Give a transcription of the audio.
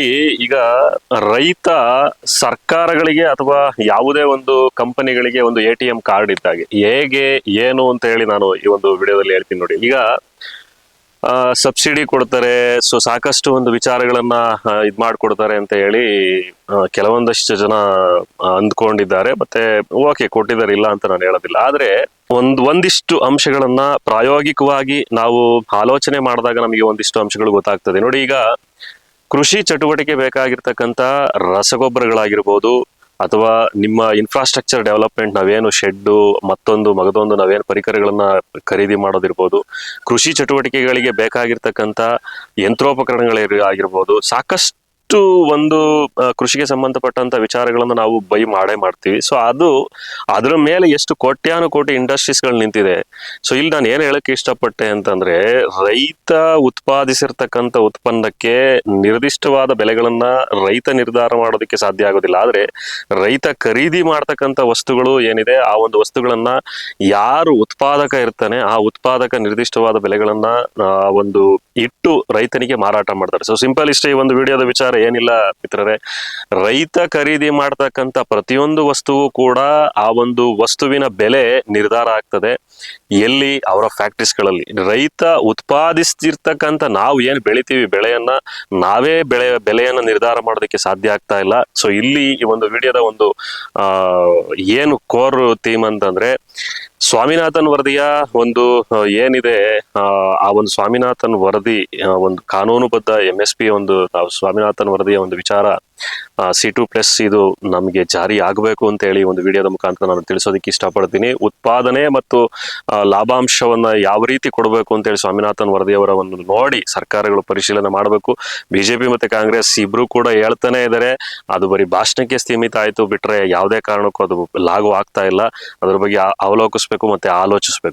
ಈಗ ರೈತ ಸರ್ಕಾರಗಳಿಗೆ ಅಥವಾ ಯಾವುದೇ ಒಂದು ಕಂಪನಿಗಳಿಗೆ ಒಂದು ಎ ಟಿ ಎಂ ಕಾರ್ಡ್ ಇದ್ದಾಗೆ, ಹೇಗೆ, ಏನು ಅಂತ ಹೇಳಿ ನಾನು ಈ ಒಂದು ವಿಡಿಯೋದಲ್ಲಿ ಹೇಳ್ತೀನಿ ನೋಡಿ. ಈಗ ಸಬ್ಸಿಡಿ ಕೊಡ್ತಾರೆ, ಸೊ ಸಾಕಷ್ಟು ಒಂದು ವಿಚಾರಗಳನ್ನ ಇದು ಮಾಡಿಕೊಡ್ತಾರೆ ಅಂತ ಹೇಳಿ ಕೆಲವೊಂದಷ್ಟು ಜನ ಅಂದ್ಕೊಂಡಿದ್ದಾರೆ. ಮತ್ತೆ, ಓಕೆ, ಕೊಟ್ಟಿದ್ದಾರೆ, ಇಲ್ಲ ಅಂತ ನಾನು ಹೇಳೋದಿಲ್ಲ. ಆದ್ರೆ, ಒಂದ್, ಒಂದಿಷ್ಟು ಅಂಶಗಳನ್ನ ಪ್ರಾಯೋಗಿಕವಾಗಿ ನಾವು ಆಲೋಚನೆ ಮಾಡಿದಾಗ ನಮಗೆ ಒಂದಿಷ್ಟು ಅಂಶಗಳು ಗೊತ್ತಾಗ್ತದೆ. ನೋಡಿ, ಈಗ ಕೃಷಿ ಚಟುವಟಿಕೆ ಬೇಕಾಗಿರ್ತಕ್ಕಂಥ ರಸಗೊಬ್ಬರಗಳಾಗಿರ್ಬೋದು ಅಥವಾ ನಿಮ್ಮ ಇನ್ಫ್ರಾಸ್ಟ್ರಕ್ಚರ್ ಡೆವಲಪ್ಮೆಂಟ್ ನಾವೇನು ಶೆಡ್ಡು ಮತ್ತೊಂದು, ಮಗದೊಂದು ನಾವೇನು ಪರಿಕರಗಳನ್ನ ಖರೀದಿ ಮಾಡೋದಿರ್ಬೋದು, ಕೃಷಿ ಚಟುವಟಿಕೆಗಳಿಗೆ ಬೇಕಾಗಿರ್ತಕ್ಕಂಥ ಯಂತ್ರೋಪಕರಣಗಳು ಆಗಿರ್ಬೋದು, ಸಾಕಷ್ಟು ಒಂದು ಕೃಷಿಗೆ ಸಂಬಂಧಪಟ್ಟಂತ ವಿಚಾರಗಳನ್ನು ನಾವು ಬೈ ಮಾಡೇ ಮಾಡ್ತೀವಿ. ಸೊ ಅದು, ಅದರ ಮೇಲೆ ಎಷ್ಟು ಕೋಟ್ಯಾನು ಕೋಟಿ ಇಂಡಸ್ಟ್ರೀಸ್ಗಳು ನಿಂತಿದೆ. ಸೊ ಇಲ್ಲಿ ನಾನು ಏನ್ ಹೇಳಕ್ ಇಷ್ಟಪಟ್ಟೆ ಅಂತಂದ್ರೆ, ರೈತ ಉತ್ಪಾದಿಸಿರ್ತಕ್ಕಂಥ ಉತ್ಪನ್ನಕ್ಕೆ ನಿರ್ದಿಷ್ಟವಾದ ಬೆಲೆಗಳನ್ನ ರೈತ ನಿರ್ಧಾರ ಮಾಡೋದಕ್ಕೆ ಸಾಧ್ಯ ಆಗೋದಿಲ್ಲ. ಆದ್ರೆ, ರೈತ ಖರೀದಿ ಮಾಡ್ತಕ್ಕಂಥ ವಸ್ತುಗಳು ಏನಿದೆ, ಆ ಒಂದು ವಸ್ತುಗಳನ್ನ ಯಾರು ಉತ್ಪಾದಕ ಇರ್ತಾನೆ, ಆ ಉತ್ಪಾದಕ ನಿರ್ದಿಷ್ಟವಾದ ಬೆಲೆಗಳನ್ನ ಒಂದು ಇಟ್ಟು ರೈತನಿಗೆ ಮಾರಾಟ ಮಾಡ್ತಾರೆ. ಸೊ ಸಿಂಪಲ್ ಇಷ್ಟೇ ಈ ಒಂದು ವಿಡಿಯೋದ ವಿಚಾರ ಏನಿಲ್ಲ ಮಿತ್ರರೇ. ರೈತ ಖರೀದಿ ಮಾಡ್ತಕ್ಕಂಥ ಪ್ರತಿಯೊಂದು ವಸ್ತುವು ಕೂಡ ಆ ಒಂದು ವಸ್ತುವಿನ ಬೆಲೆ ನಿರ್ಧಾರ ಆಗ್ತದೆ. ಎಲ್ಲಿ? ಅವರ ಫ್ಯಾಕ್ಟ್ರೀಸ್ಗಳಲ್ಲಿ. ರೈತ ಉತ್ಪಾದಿಸ್ತಿರ್ತಕ್ಕಂಥ ನಾವು ಏನು ಬೆಳಿತೀವಿ ಬೆಳೆಯನ್ನ, ನಾವೇ ಬೆಳೆ, ಬೆಲೆಯನ್ನ ನಿರ್ಧಾರ ಮಾಡೋದಕ್ಕೆ ಸಾಧ್ಯ ಆಗ್ತಾ ಇಲ್ಲ. ಸೊ ಇಲ್ಲಿ ಈ ಒಂದು ವಿಡಿಯೋದ ಒಂದು ಏನು ಕೋರ್ ಥೀಮ್ ಅಂತಂದ್ರೆ ಸ್ವಾಮಿನಾಥನ್ ವರದಿಯ ಒಂದು ಏನಿದೆ ಆ, ಒಂದು ಸ್ವಾಮಿನಾಥನ್ ವರದಿ ಒಂದು ಕಾನೂನುಬದ್ಧ ಎಂ ಎಸ್ ಪಿ ಒಂದು ಸ್ವಾಮಿನಾಥನ್ ವರದಿಯ ಒಂದು ವಿಚಾರ ಸಿ ಟು ಪ್ಲಸ್ ಇದು ನಮಗೆ ಜಾರಿ ಆಗಬೇಕು ಅಂತ ಹೇಳಿ ಒಂದು ವಿಡಿಯೋದ ಮುಖಾಂತರ ನಾನು ತಿಳಿಸೋದಕ್ಕೆ ಇಷ್ಟಪಡ್ತೀನಿ. ಉತ್ಪಾದನೆ ಮತ್ತು ಲಾಭಾಂಶವನ್ನು ಯಾವ ರೀತಿ ಕೊಡಬೇಕು ಅಂತ ಹೇಳಿ ಸ್ವಾಮಿನಾಥನ್ ಒಂದು ನೋಡಿ ಸರ್ಕಾರಗಳು ಪರಿಶೀಲನೆ ಮಾಡಬೇಕು. ಬಿಜೆಪಿ ಮತ್ತೆ ಕಾಂಗ್ರೆಸ್ ಇಬ್ಬರು ಕೂಡ ಹೇಳ್ತಾನೆ ಇದ್ದಾರೆ ಅದು ಬರೀ ಭಾಷಣಕ್ಕೆ ಸೀಮಿತ ಆಯಿತು, ಬಿಟ್ರೆ ಯಾವುದೇ ಕಾರಣಕ್ಕೂ ಅದು ಲಾಗು ಆಗ್ತಾ ಇಲ್ಲ. ಅದ್ರ ಬಗ್ಗೆ ಅವಲೋಕಿಸ್ಬೇಕು ಮತ್ತೆ ಆಲೋಚಿಸ್ಬೇಕು.